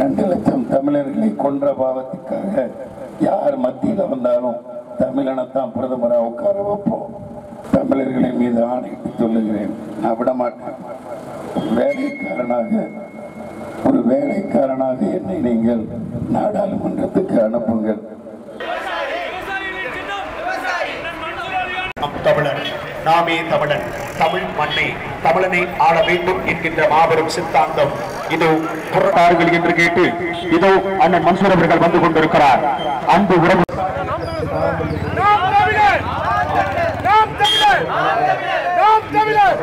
ரெண்டு லட்சம் தமிழர்களை கொன்ற பாவத்துக்காக யார் மத்தியில் வந்தாலும் தமிழனைத்தான் பிரதமராக உட்கார வைப்போம். தமிழர்களின் மீது ஆணையிட்டு சொல்லுகிறேன். நான் விட மாட்டேன். வேலைக்காரனாக ஒரு வேலைக்காரனாக என்னை நீங்கள் நாடாளுமன்றத்துக்கு அனுப்புங்கள். நம் தமிழன் நாமே தமிழன் தமிழ் மண்ணை தமிழனை ஆள வேண்டும் என்கின்ற மாபெரும் சித்தாந்தம். இதோ புறத்தார்கள் என்று கேட்டு இதோ அண்ணன் மன்சூர் அவர்கள் வந்து கொண்டிருக்கிறார். அன்பு உறவு நாம் தமிழர்! நாம் தமிழர்!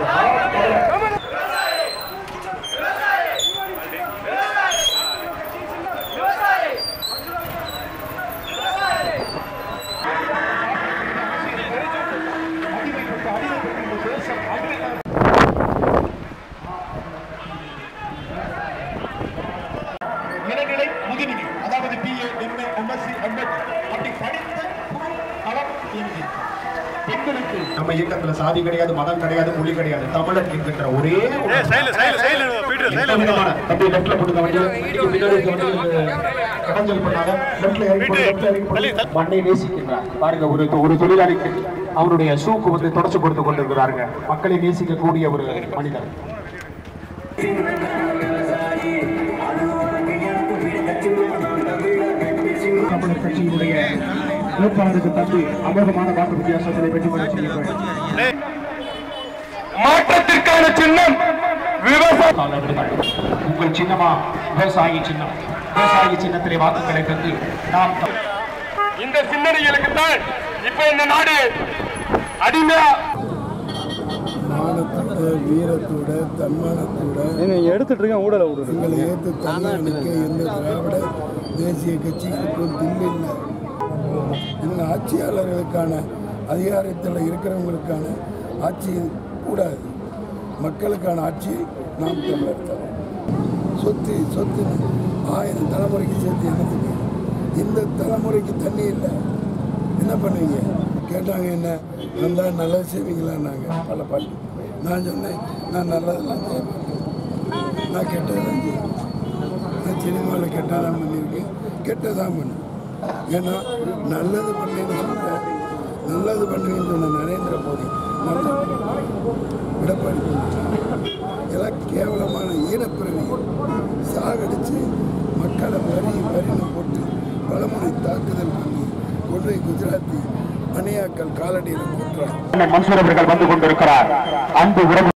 பெண்களுக்கு நம்ம இயக்கத்துல சாதி கிடையாது மதம் கிடையாது மொழி கிடையாது தமிழன் என்கின்ற ஒரே. மண்ணை நேசிக்கின்றார். பாருங்க ஒரு ஒரு தொழிலாளிக்கு அவருடைய ஷூக்கு வந்து தொடச்சு கொடுத்து கொண்டிருக்கிறாருங்க. மக்களை நேசிக்கக்கூடிய ஒரு மனிதர். தமிழர் கட்சியினுடைய வேட்பாளருக்கு தந்து அமோகமான வாக்கு வித்தியாசங்களை வெற்றி பெற மாற்றத்திற்கான சின்னம் விவசாய உங்கள் சின்னமா விவசாயி சின்னம். விவசாயி சின்னத்திலே வாக்குகளை தந்து நாம் இந்த சிந்தனைகளுக்கு தான் இப்ப இந்த நாடு அடிமையா மானத்தோட வீரத்தோட தன்மானத்தோட எடுத்துட்டு இருக்கேன் ஊடல விடு எங்களை ஏற்று நிற்க எந்த திராவிட தேசிய கட்சிகளுக்கும் போகும் இவங்க ஆட்சியாளர்களுக்கான அதிகாரத்தில் இருக்கிறவங்களுக்கான ஆட்சி கூடாது. மக்களுக்கான ஆட்சி நாம் தமிழர் சொத்து சொத்து ஆயிரம் தலைமுறைக்கு சேர்த்து என்னத்துக்கு? இந்த தலைமுறைக்கு தண்ணி இல்லை. என்ன பண்ணுவீங்க? கேட்டாங்க என்ன? வந்தால் நல்லது செய்வீங்களான்னாங்க. பல பாட்டு. நான் சொன்னேன் நான் நல்லதெல்லாம் செய்வேன். நான் கெட்டதெல்லாம் செய்வேன். நான் சினிமாவில் கெட்டதான் பண்ணியிருக்கேன். கெட்டதான் பண்ணேன் ஏன்னா நல்லது பண்ணேன்னு சொன்னேன் நல்லது பண்ணுவேன்னு சொன்ன நரேந்திர மோடி நல்லது எடப்பாடி. இதெல்லாம் கேவலமான ஈனப்பிறவி சாகடிச்சு மக்களை வரி வரின்னு போட்டு பலமுறை தாக்குதல் பண்ணி கொன்றை குஜராத்தி பனியாக்கள் காலடியில் அண்ணன் மன்சூர் அவர்கள் வந்து கொண்டிருக்கிறார். அன்பு உறவு